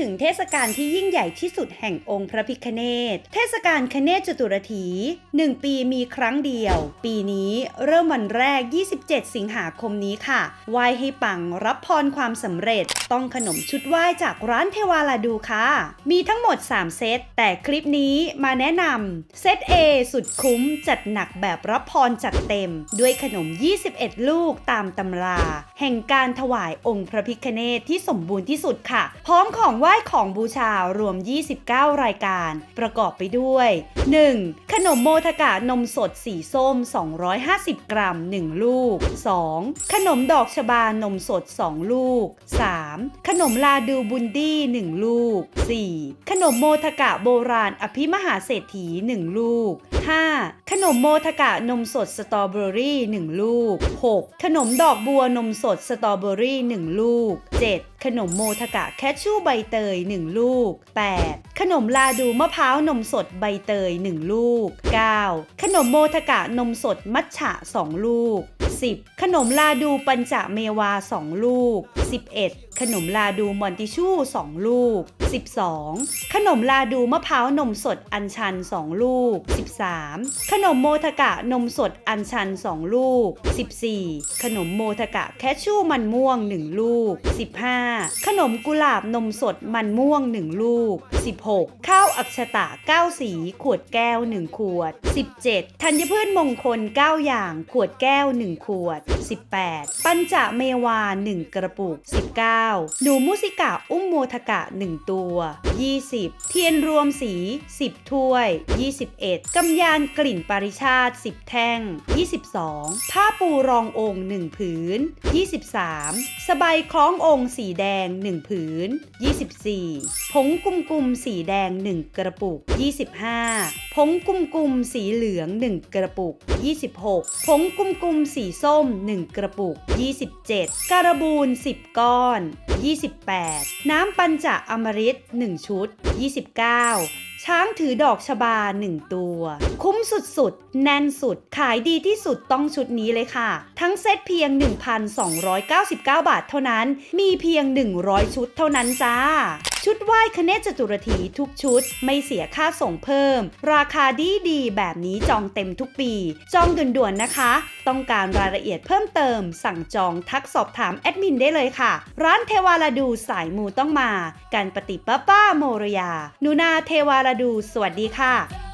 ถึงเทศกาลที่ยิ่งใหญ่ที่สุดแห่งองค์พระพิคเนศเทศกาลคเนศจตุรถีหนึ่งปีมีครั้งเดียว ปีนี้เริ่มวันแรก 27 สิงหาคมนี้ค่ะไหว้ให้ปังรับพรความสำเร็จ ต้องขนมชุดไหว้จากร้านเทวาลาดูค่ะ มีทั้งหมด 3 เซต แต่คลิปนี้มาแนะนำเซต A สุดคุ้มจัดหนักแบบรับพรจัดเต็ม ด้วยขนม 21 ลูกตามตำรา แห่งการถวายองค์พระพิคเนศที่สมบูรณ์ที่สุดค่ะ พร้อมของไหว้ของบูชารวม 29 รายการ ประกอบไปด้วย 1. ขนมโมทกะนมสดสีส้ม 250 กรัม 1 ลูก 2. ขนมดอกชบานมสด 2 ลูก 3. ขนมลาดูบุนดี้ 1 ลูก 4. ขนมโมทกะโบราณอภิมหาเศรษฐี 1 ลูก 5. ขนมโมทกะนมสดสตรอเบอรี่ 1 ลูก 6. ขนมดอกบัวนมสดสตรอเบอรี่ 1 ลูก 7. ขนมโมทกะแคชชูใบเตย 1 ลูก 8. ขนมลาดูมะพร้าวนมสดใบเตย 1 ลูก 9. ขนมโมทกะนมสดมัทฉะ 2 ลูก 10. ขนมลาดูปัญจเมวา 2 ลูก 11. ขนมลาดูมอนติชู2ลูก 12. ขนมลาดูมะพร้าวนมสดอัญชัน 2 ลูก 13. ขนมโมทกะนมสดอัญชัน 2 ลูก 14. ขนมโมทกะแคชชูมันม่วง 1 ลูก 15. ขนมกุหลาบนมสดมันม่วง 1 ลูก 16. ข้าวอักษตะ 9 สี ขวดแก้ว 1 ขวด 17. ธัญพืชมงคล 9 อย่าง ขวดแก้ว 1ขวด 18. ปัญจเมวา 1 กระปุก 19. หนูมุสิกะอุ้มโมทกะ 1 ตัว 20. เทียนรวมสี 10 ถ้วย 21. กำยานกลิ่นปริชาติ 10 แท่ง 22. ผ้าปูรององค์ 1 ผืน 23. สบายคล้ององค์สีแดง 1 ผืน 24. ผงกุมกุมสีแดง 1 กระปุก 25. ผงกุมกุมสีเหลือง 1 กระปุก 26. ผงกุมกุมสีส้ม 1กระปุก 27. การบูน 10 ก้อน 28. น้ำปัญจอมฤต1ชุด 29. ช้างถือดอกชบา1ตัว คุ้มสุดๆ แน่นสุด ขายดีที่สุดต้องชุดนี้เลยค่ะ ทั้งเซตเพียง 1,299 บาทเท่านั้น มีเพียง 100 ชุดเท่านั้นจ้า ชุดไหว้คเนจตุรถีทุกชุด ไม่เสียค่าส่งเพิ่ม ราคาดีดีแบบนี้จองเต็มทุกปี จองด่วนๆนะคะ ต้องการรายละเอียดเพิ่มเติม สั่งจองทักสอบถามแอดมินได้เลยค่ะ ร้านเทวาลาดูสายมูต้องมา การปฏิป้าป้าโมรยาหนูนาเทวาลาดู สวัสดีค่ะ